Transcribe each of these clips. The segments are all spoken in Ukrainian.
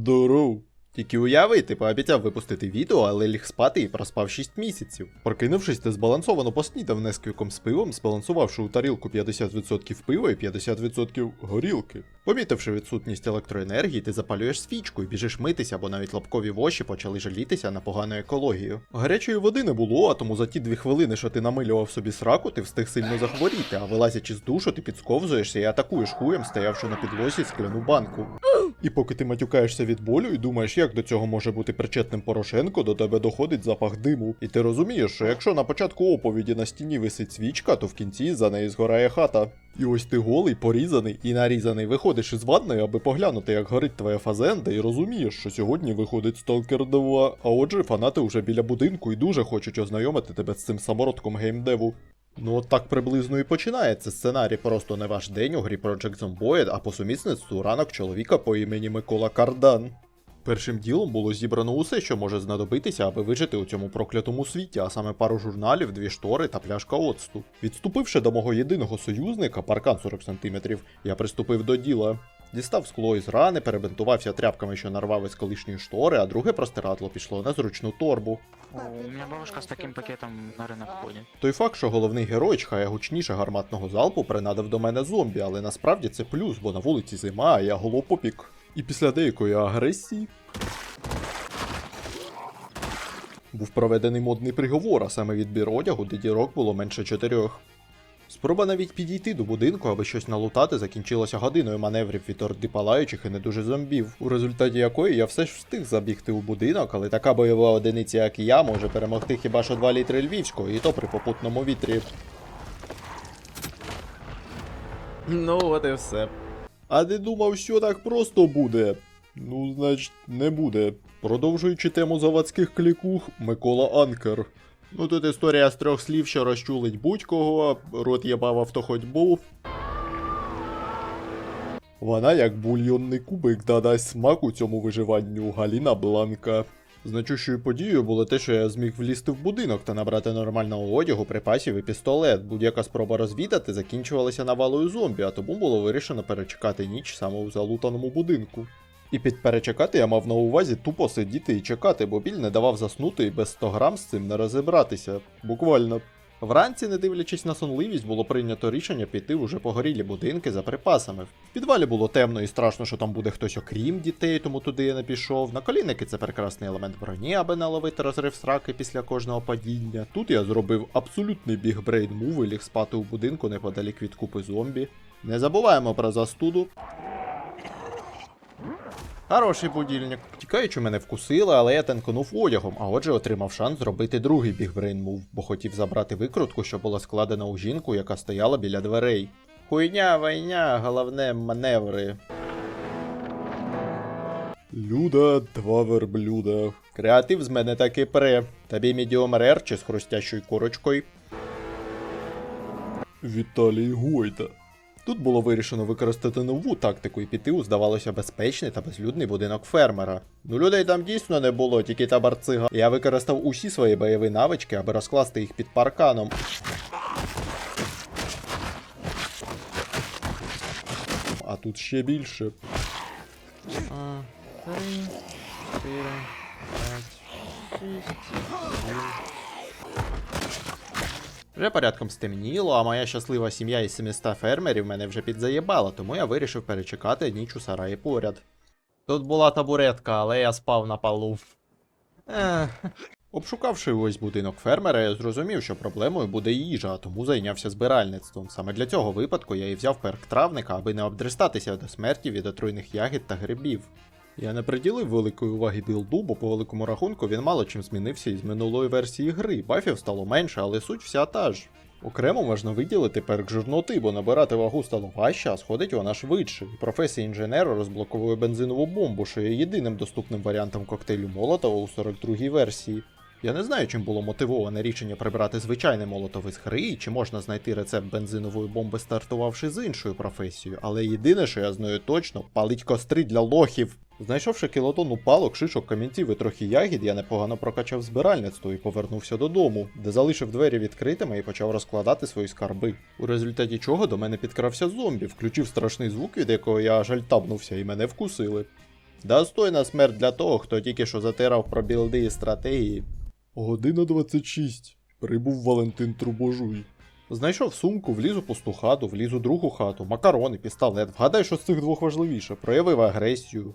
Здоров. Тільки уяви, ти пообіцяв випустити відео, але ліг спати і проспав 6 місяців. Прокинувшись, ти збалансовано поснідав несквіком з пивом, збалансувавши у тарілку 50% пива і 50% горілки. Помітивши відсутність електроенергії, ти запалюєш свічку і біжиш митися, бо навіть лапкові воші почали жалітися на погану екологію. Гарячої води не було, а тому за ті дві хвилини, що ти намилював собі сраку, ти встиг сильно захворіти, а вилазячи з душу, ти підсковзуєшся і атакуєш хуєм, стоявши на підлозі скляну банку. І поки ти матюкаєшся від болю і думаєш, як до цього може бути причетним Порошенко, до тебе доходить запах диму. І ти розумієш, що якщо на початку оповіді на стіні висить свічка, то в кінці за неї згорає хата. І ось ти голий, порізаний і нарізаний виходиш із ванної, аби поглянути, як горить твоя фазенда, і розумієш, що сьогодні виходить Stalker 2, а отже, фанати вже біля будинку і дуже хочуть ознайомити тебе з цим самородком геймдеву. Ну от так приблизно і починається сценарій просто не ваш день у грі Project Zomboid, а по сумісництву ранок чоловіка по імені Микола Кардан. Першим ділом було зібрано усе, що може знадобитися, аби вижити у цьому проклятому світі, а саме пару журналів, дві штори та пляшка оцту. Відступивши до мого єдиного союзника, паркан 40 см, я приступив до діла. Дістав скло із рани, перебинтувався тряпками, що нарвав із колишньої штори, а друге простирадло пішло на зручну торбу. О, у меня бабушка с таким пакетом на рынок ходит. Той факт, що головний герой чхає гучніше гарматного залпу, принадив до мене зомбі, але насправді це плюс, бо на вулиці зима, а я голопопік. І після деякої агресії. Був проведений модний приговор, а саме відбір одягу, де дірок було менше чотирьох. Спроба навіть підійти до будинку, аби щось налутати, закінчилася годиною маневрів від орди палаючих і не дуже зомбів, у результаті якої я все ж встиг забігти у будинок, але така бойова одиниця, як і я, може перемогти хіба що 2 літри львівського, і то при попутному вітрі. Ну, от і все. А не думав, що так просто буде? Ну, значить, не буде. Продовжуючи тему заводських клікух, Микола Анкер. Ну тут історія з трьох слів, що розчулить будь-кого, рот єбав авто хоч був. Вона як бульйонний кубик додасть смак у цьому виживанню Галіна Бланка. Значущою подією було те, що я зміг влізти в будинок та набрати нормального одягу, припасів і пістолет. Будь-яка спроба розвідати закінчувалася навалою зомбі, а тому було вирішено перечекати ніч саме у залутаному будинку. І під перечекати я мав на увазі тупо сидіти і чекати, бо біль не давав заснути і без 100 грам з цим не розібратися. Буквально. Вранці, не дивлячись на сонливість, було прийнято рішення піти уже погорілі будинки за припасами. В підвалі було темно і страшно, що там буде хтось окрім дітей, тому туди я не пішов. Наколінники це прекрасний елемент броні, аби наловити розрив сраки після кожного падіння. Тут я зробив абсолютний бігбрейн мув і ліг спати у будинку неподалік від купи зомбі. Не забуваємо про застуду. Хороший будильник. Тікаючи, мене вкусили, але я танкнув одягом, а отже отримав шанс зробити другий бігбрейн мув, бо хотів забрати викрутку, що була складена у жінку, яка стояла біля дверей. Хуйня, войня, головне маневри. Люда, два верблюда. Креатив з мене таки пре. Тобі мідіум рер чи з хрустящою корочкою. Віталій Гойда. Тут було вирішено використати нову тактику і піти у, здавалося, безпечний та безлюдний будинок фермера. Ну людей там дійсно не було, тільки табарцига. Я використав усі свої бойові навички, аби розкласти їх під парканом. А тут ще більше. Три, чотири, п'ять, шість. Вже порядком стемніло, а моя щаслива сім'я із 700 фермерів мене вже підзаєбала, тому я вирішив перечекати ніч у сараї поряд. Тут була табуретка, але я спав на полу. Ех. Обшукавши ось будинок фермера, я зрозумів, що проблемою буде їжа, а тому зайнявся збиральництвом. Саме для цього випадку я і взяв перк травника, аби не обдристатися до смерті від отруйних ягід та грибів. Я не приділив великої уваги білду, бо по великому рахунку він мало чим змінився із минулої версії гри. Бафів стало менше, але суть вся та ж. Окремо можна виділити перк жирноти, бо набирати вагу стало важче, а сходить вона швидше. І професія інженера розблоковує бензинову бомбу, що є єдиним доступним варіантом коктейлю Молотова у 42-й версії. Я не знаю, чим було мотивоване рішення прибрати звичайний молотов із гри, і чи можна знайти рецепт бензинової бомби, стартувавши з іншою професією, але єдине, що я знаю точно, палить костри для лохів. Знайшовши кілотонну палок, шишок, камінців і трохи ягід, я непогано прокачав збиральництво і повернувся додому, де залишив двері відкритими і почав розкладати свої скарби. У результаті чого до мене підкрався зомбі, включив страшний звук, від якого я аж альтабнувся, і мене вкусили. Достойна смерть для того, хто тільки що затирав про білди і стратегії. Година 26. Прибув Валентин Трубожуй. Знайшов сумку, вліз у пусту хату, вліз у другу хату, макарони, пістолет. Вгадай, що з цих двох важливіше. Проявив агресію.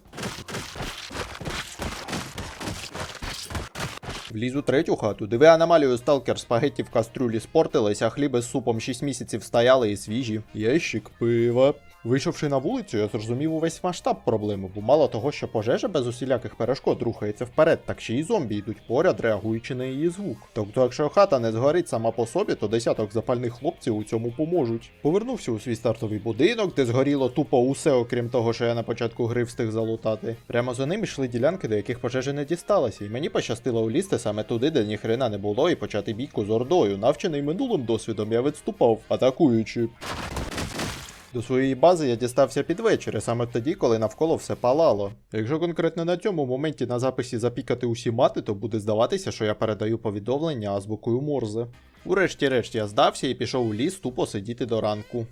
Вліз у третю хату, диви аномалію сталкер, спагетті в кастрюлі спортились, а хліби з супом 6 місяців стояли і свіжі. Ящик пива. Вийшовши на вулицю, я зрозумів увесь масштаб проблеми, бо мало того, що пожежа без усіляких перешкод рухається вперед, так ще й зомбі йдуть поряд, реагуючи на її звук. Тобто, якщо хата не згорить сама по собі, то десяток запальних хлопців у цьому поможуть. Повернувся у свій стартовий будинок, де згоріло тупо усе, окрім того, що я на початку гри встиг залутати. Прямо за ним йшли ділянки, до яких пожежі не дісталася, і мені пощастило улізти саме туди, де ніхрена не було, і почати бійку з ордою. Навчений минулим досвідом, я відступав, атакуючи. До своєї бази я дістався під вечір, саме тоді, коли навколо все палало. Якщо конкретно на цьому моменті на записі запікати усі мати, то буде здаватися, що я передаю повідомлення азбукою Морзе. Урешті-решт я здався і пішов у ліс тупо сидіти до ранку.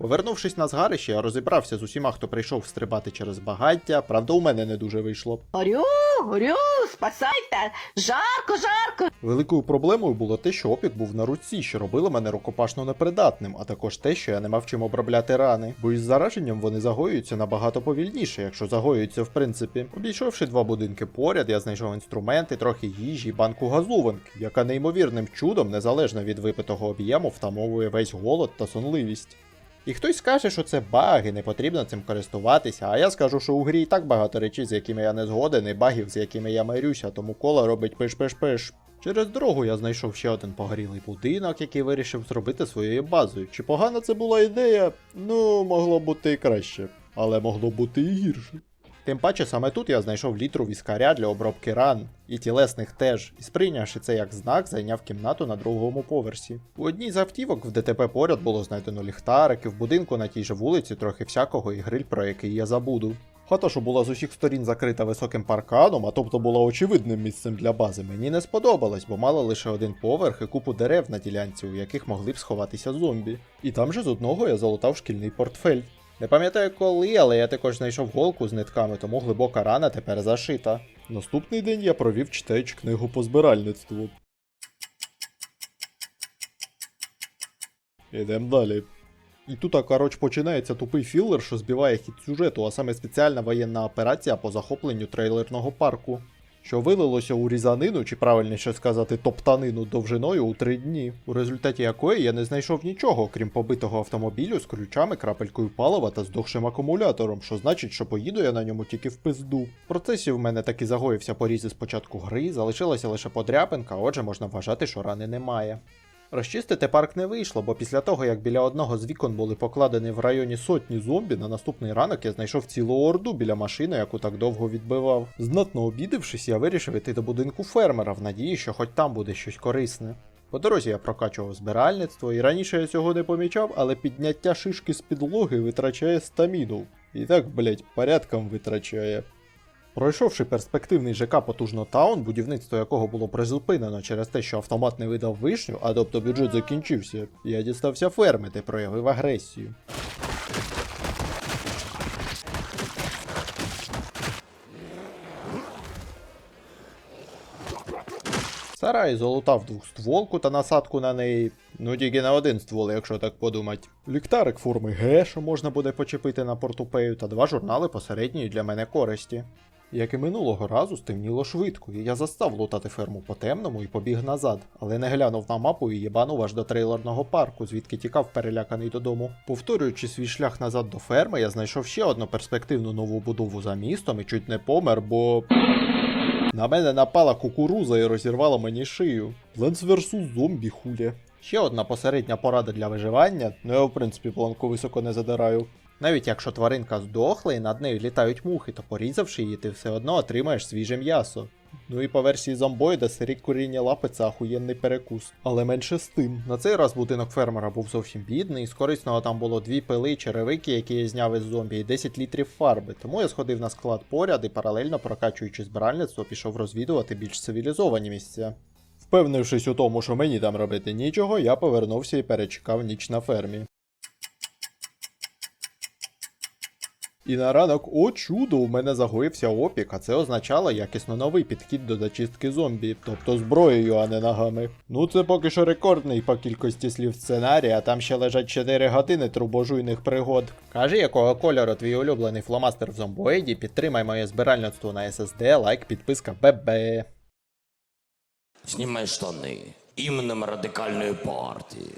Повернувшись на згарище, я розібрався з усіма, хто прийшов стрибати через багаття. Правда, у мене не дуже вийшло. Горю, горю, спасайте! Жарко, жарко! Великою проблемою було те, що опік був на руці, що робило мене рукопашно непридатним, а також те, що я не мав чим обробляти рани, бо із зараженням вони загоюються набагато повільніше, якщо загоюються в принципі. Обійшовши два будинки поряд, я знайшов інструменти, трохи їжі, і банку газованки, яка неймовірним чудом, незалежно від випитого об'єму, втамовує весь голод та сонливість. І хтось скаже, що це баги, не потрібно цим користуватися, а я скажу, що у грі і так багато речей, з якими я не згоден, і багів, з якими я мирюся, тому кола робить пиш-пиш-пиш. Через дорогу я знайшов ще один погорілий будинок, який вирішив зробити своєю базою. Чи погана це була ідея? Ну, могло бути і краще, але могло бути і гірше. Тим паче саме тут я знайшов літру віскаря для обробки ран, і тілесних теж, і сприйнявши це як знак, зайняв кімнату на другому поверсі. У одній з автівок в ДТП поряд було знайдено ліхтарики, в будинку на тій же вулиці трохи всякого і гриль, про який я забуду. Хата, що була з усіх сторін закрита високим парканом, а тобто була очевидним місцем для бази, мені не сподобалось, бо мала лише один поверх і купу дерев на ділянці, у яких могли б сховатися зомбі. І там же з одного я залутав шкільний портфель. Не пам'ятаю коли, але я також знайшов голку з нитками, тому глибока рана тепер зашита. Наступний день я провів читаючи книгу по збиральництву. Ідем далі. І тут, коротше, починається тупий філер, що збиває хід сюжету, а саме спеціальна воєнна операція по захопленню трейлерного парку, що вилилося у різанину, чи правильніше сказати, топтанину довжиною у три дні, у результаті якої я не знайшов нічого, крім побитого автомобілю з ключами, крапелькою палива та здохшим акумулятором, що значить, що поїду я на ньому тільки в пизду. В процесі в мене таки загоївся порізи з початку гри, залишилася лише подряпинка, отже можна вважати, що рани немає. Розчистити парк не вийшло, бо після того, як біля одного з вікон були покладені в районі сотні зомбі, на наступний ранок я знайшов цілу орду біля машини, яку так довго відбивав. Знатно обідившись, я вирішив іти до будинку фермера в надії, що хоч там буде щось корисне. По дорозі я прокачував збиральництво, і раніше я цього не помічав, але підняття шишки з підлоги витрачає стаміну. І так, блять, порядком витрачає. Пройшовши перспективний ЖК потужно таун, будівництво якого було призупинено через те, що автомат не видав вишню, а тобто бюджет закінчився, я дістався ферми та проявив агресію. Сарай залутав двохстволку та насадку на неї. Ну тільки на один ствол, якщо так подумати. Ліхтарик форми Г, що можна буде почепити на портупею, та два журнали посередньої для мене користі. Як і минулого разу, стемніло швидко, і я застав лутати ферму по темному і побіг назад, але не глянув на мапу і їбанув аж до трейлерного парку, звідки тікав переляканий додому. Повторюючи свій шлях назад до ферми, я знайшов ще одну перспективну нову будову за містом і чуть не помер, бо. На мене напала кукуруза і розірвала мені шию. Ленс версус зомбі хуля. Ще одна посередня порада для виживання, ну я в принципі планку високо не задираю. Навіть якщо тваринка здохла і над нею літають мухи, то порізавши її, ти все одно отримаєш свіже м'ясо. Ну і по версії зомбоїда сирі куріння лапи це ахуєнний перекус. Але менше з тим. На цей раз будинок фермера був зовсім бідний, з корисного там було дві пили, черевики, які я зняв із зомбі, і 10 літрів фарби. Тому я сходив на склад поряд і паралельно прокачуючи збиральництво, пішов розвідувати більш цивілізовані місця. Впевнившись у тому, що мені там робити нічого, я повернувся і перечекав ніч на фермі. І на ранок, о чудо, у мене загоївся опік, а це означало якісно новий підхід до зачистки зомбі, тобто зброєю, а не ногами. Ну це поки що рекордний по кількості слів сценарія, а там ще лежать 4 години трубожуйних пригод. Кажи, якого кольору твій улюблений фломастер в зомбоїді, підтримай моє збиральництво на SSD, лайк, підписка, ББ. Знімай штани іменем радикальної партії.